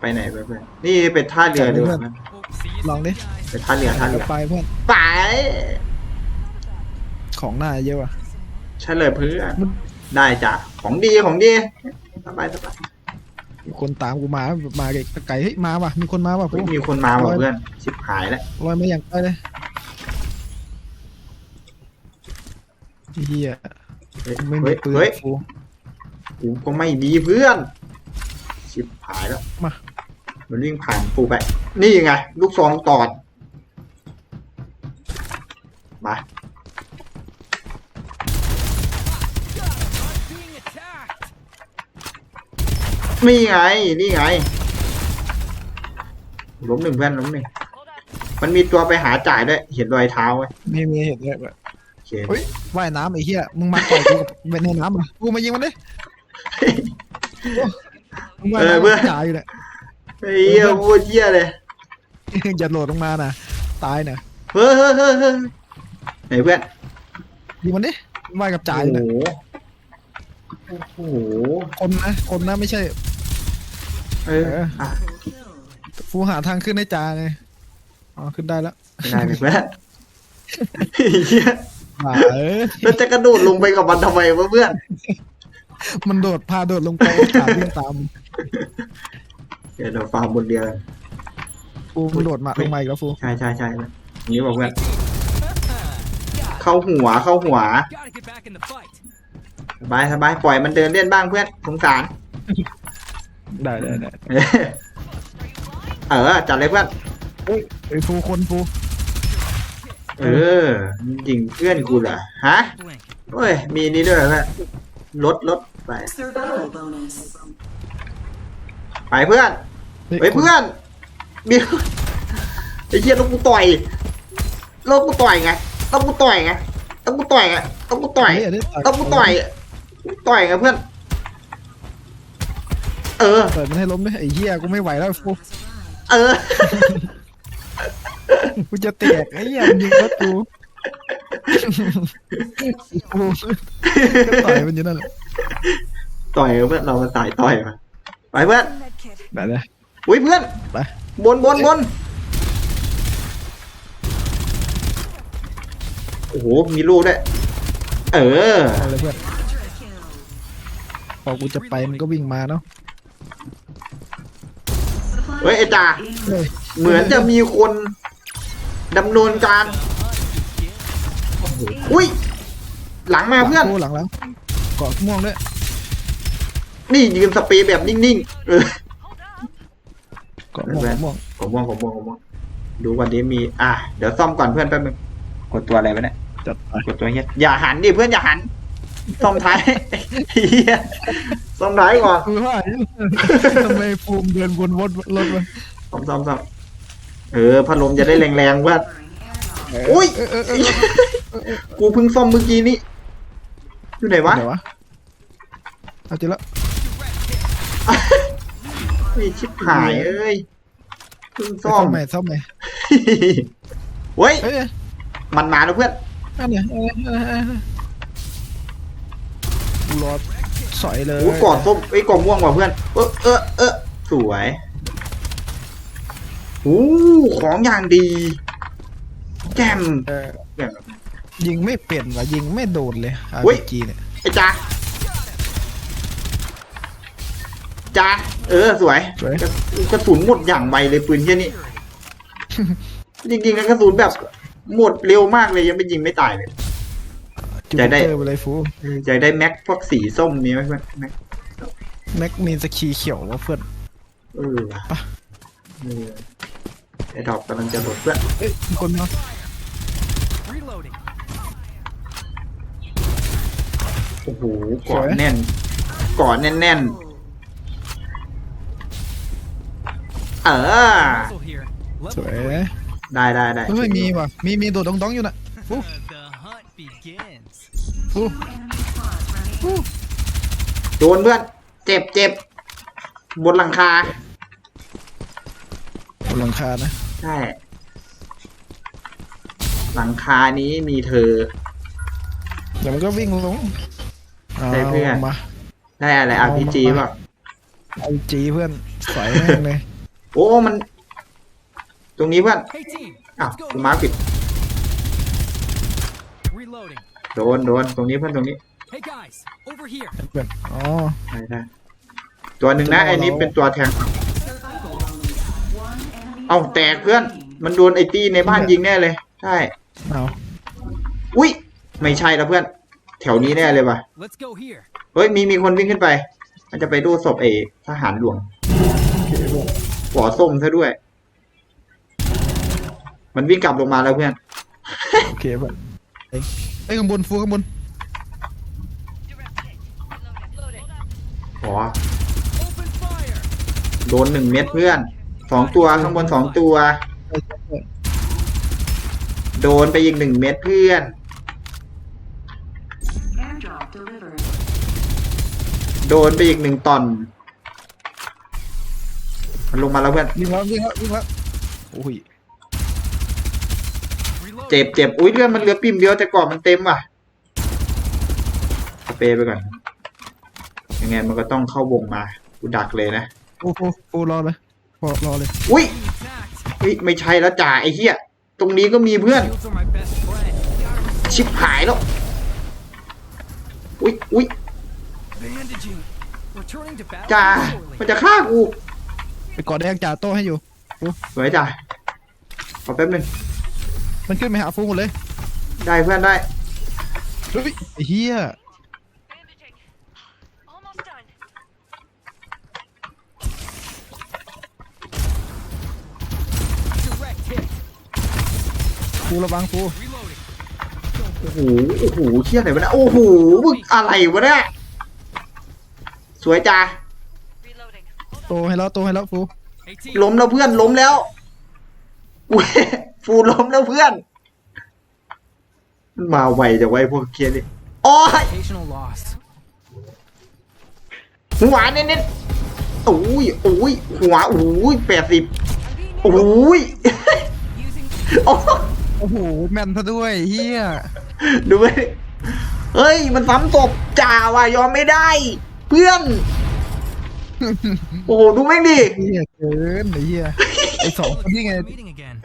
ไปไหนไปเพื่อนนี่เป็นท่าเรือดีกว่านะลองดิเป็นท่าเรือท่าเรือไปเพื่อนไปของหน้าเยอะว่ะใช่เลยเพื่อนมันได้จ้ะของดีของดีสบายสบายมีคนตามกูมา มาไกลไกลเฮ้ยมาว่ะ มีคนมาว่ะเฮ้กูยมีคนมาว่ะเพื่อนชิบหายแล้วลอยมาอย่างไกลเลยเฮียเฮ้ยไม่มีเฮ้ยปืนเฮ้ยกูกูก็ไม่ดีเพื่อน ชิบหายแล้วมา มันวิ่งผ่านกูไป นี่ไง ลูกซองตอด มา นี่ไง นี่ไงล้มหนึ่งเพื่อนล้มหนึ่ง มันมีตัวไปหาจ่ายด้วย เห็นรอยเท้าไหมมีมีเห็นเลยแบบโอเคเฮ้ยว่ายน้ำไอ้เหี้ยมึงมาต่อยกูกับในน้ำเหรอกูมายิงมันดิ โอ้มึงว่ายน้ำกับจ่ายอยู่เนี่ยเฮ้ยเหี้ยโคตรเหี้ยเลย อย่าโหลดลงมานะตายนะเฮ้ยเฮ้ยเฮ้ยเฮ้ยไหนเพื่อนยิงมันดิว่ายกับจ่ายอยู่โอ้นะโหโอ้โหคนนะคนนะไม่ใช่ เอออะฟูหาทางขึ้นให้จ่าไงอ๋อขึ้นได้แล้วไม่ได้เลยเพื่อนเหี้ยอ่าเออแล้วจะกระโดดลงไปกับมันทำไมวะเพื่อน มันโดดพาโดดลงไปจ่าวิ่งตามเดี๋ยวเราฟาร์มบนเรือฟูมันโดดมาลงมาอีกแล้วฟูใช่ใช่ใช่อย่างนี้บอกเพื่อนเข้าหัวเข้าหัว Gotta get back in the fight. สบายสบายปล่อยมันเดินเล่นบ้างเพื่อนสงสารได้ได้ได้เออจัดเลยเพื่อนไอ้ฟูคนฟูเออยิงเพื่อนกูเหรอฮะ Blink. โอ้ยมีนี่ด้วยเหรอเพื่อน ลดลดไป Survival bonus. ไปเพื่อนเฮ้ยเพื่อนมีไอ้เหี้ยต้องกูต่อยต้องกูต่อยไงต้องกูต่อยไงต้องกูต่อยไงต้องกูต่อยเฮ้ยได้ต้องกูต่อยต่อยไงเพื่อน เออต่อยมันให้ล้มด้วยไอ้เหี้ยกูไม่ไหวแล้วฟูเออ กูจะแตกไอ้เหี้ยมันยิงรถกู กูก็ต่อยมันอยู่นั่นแหละต่อยเพื่อนเรามาต่อยต่อยมาไปเพื่อนได้เลย อุ้ยเพื่อนไป บนบนบนโอ้โห มีลูกด้วย เออ เอาเลยเพื่อน พอกูจะไปมันก็วิ่งมาเนาะ เฮ้ยไอ้จ่าเฮ้ยเหมือนจะมีคนดำเนินการ อุ้ย หลังมาเพื่อนกูหลังแล้วเกาะม่วงด้วย นี่ยืนสเปรย์แบบนิ่งๆ เออเกาะม่วงเกาะม่วงผมม่วงผมม่วงผมม่วงดูก่อนนี้มี อะ เดี๋ยวซ่อมก่อนเพื่อนแป๊บนึง กดตัวอะไรวะเนี่ย จัดไปกดตัวเฮียอย่าหันดิเพื่อนอย่าหัน ซ่อมท้ายเฮียซ่อมท้ายก่อนคือว่าทำไมภูมิเดินวนรถรถวะซ่อมซ่อมซ่อมเออพัดลมจะได้แรงๆเพื่ อนอุ้ยเออเออเออกูเพิ่งซ่อมเมื่อกี้นี้อยู่ไหนวะเดี๋ยววะเอาเจอแล้วไอ้ชิบหายเอ้ยเพิ่งซ่ซ่ออมมใหม่ซ่อมใหม่เฮ้ยเอ้ยมันมาแล้วเพื่อนอันเนี้ยเออเออเออเออกูรอสอยเลยโอ้กอดส้มไอ้ยกอดม่วงว่ะเพื่อน เออเออเออสวยโอ้ของอย่างดี แจ่มเออแจ่มยิงไม่เปลี่ยนว่ะยิงไม่โดนเลยเฮ้ย RPG เนี่ยไอ้จ้าจ้าเออสวยสวยกระกระสุนหมดอย่างไวเลยปืนเที่ยนี้จริงๆนะกระสุนแบบหมดเร็วมากเลยยังไม่ยิงไม่ตายเลยจุดใจได้ เตอร์ไปเลยฟูอยากได้แม็กพวกสีส้มนี้ไหมเพื่อนแม็กแม็กมีสกีเขียววะเพื่อน เออว่ะเออไอ้ดอกกำลังจะหมดเพื่อนเอ้ยมีคนมา Reloading. โอ้โหกอดแน่นกอดแน่นๆ เออ Muzzle here. ส Level วย three. ได้ได้ได้เฮ้ยมีว่ะมีมีโดดดองๆอยู่น่ะ Uh, the hunt begins. ฟูโดนเพื่อน เจ็บเจ็บบนหลังคาบนหลังคานะใช่หลังคานี้มีเธอ เดี๋ยวมันก็วิ่งลง ได้เพื่อนามา ได้อะไร เอา RPG มาป่ะ ไอจีเพื่อนสอยแม่งเลย โอ้ มัน ตรงนี้เพื่อน Hey team, อ้าว let's go. กูมาร์คผิด Reloading. โดน โดน ตรงนี้เพื่อนตรงนี้ Hey guys, over here. เพื่อนอ๋อ ได้ได้ตัวหนึ่งนะไอ้นี้เป็นตัวแทง เอ้าแตกเพื่อน มันโดนไอ้ตี้ในบ้านยิงแน่เลย ใช่ เอา อุ้ย ไม่ใช่แล้วเพื่อน แถวนี้แน่เลยว่ะ Let's go here. เฮ้ย มีมีคนวิ่งขึ้นไป มันจะไปดูศพเอทหารหลวงหัวส้มซะด้วย มันวิ่งกลับลงมาแล้วเพื่อน โอเคเพื่อนเอ้ยเอ้ยข้างบนฟูข้างบนอ๋อ Open fire. โดนหนึ่งเม็ดเพื่อน สองตัวข้างบนสองตัวเอ้ยเอ้ยโดนไปอีกหนึ่งเม็ดเพื่อน Airdrop delivered. โดนไปอีกหนึ่งตอน มันลงมาแล้วเพื่อนวิ่งแล้ววิ่งแล้ววิ่งแล้วโอ้ย Reloading. เจ็บเจ็บอุ้ยเลือดมันเหลือปิ่มเดียวแต่ก่อนมันเต็มว่ะสเปรย์ไปก่อนยังไงมันก็ต้องเข้าวงมากูดักเลยนะฟูฟูฟูรอเลยพอรอเลยอุ้ย Being attacked. อุ้ยไม่ใช่แล้วจ่าไอ้เหี้ย ตรงนี้ก็มีเพื่อน Shields are my best friend. ชิบหายแล้ว อุ้ยอุ้ย Bandaging. Returning to battle. จ่า shortly. มันจะฆ่ากูไปกอดแดงจ่าโต้ให้อยู่สวยจ่าขอแป๊บหนึงมันขึ้นไปหาฟูหมดเลย ได้เพื่อนได้เฮ้ยไอ้เหี้ย Bandaging. Almost done. Direct hit. ฟูระวังฟู Reloading. โอ้โห โอ้โหเชี่ยอะไรวะเนี่ย โอ้โหมึงอะไรวะเนี่ย สวยจ่า Reloading. โตให้แล้วโตให้แล้วฟู Hey team. ล้มแล้วเพื่อน ล้มแล้วอุ้ยฟูล้มแล้วเพื่อน มันมาไวจะไวพวกเคียนี่โอ้ย Occasional loss. หัวเน้นๆโอ้ยโอ้ยหัวโอ้ยแปดสิบโอ้ย Using โอ้ย โอ้โหแม่นซะด้วยเหี้ยดูไหมเฮ้ย มันซ้ำศพจ่าว่ะยอมไม่ได้ เพื่อน โอ้โหดูแม่งดิเหี้ยเกินไอ้เหี้ยไอ้สองคนนี่ไง meeting again.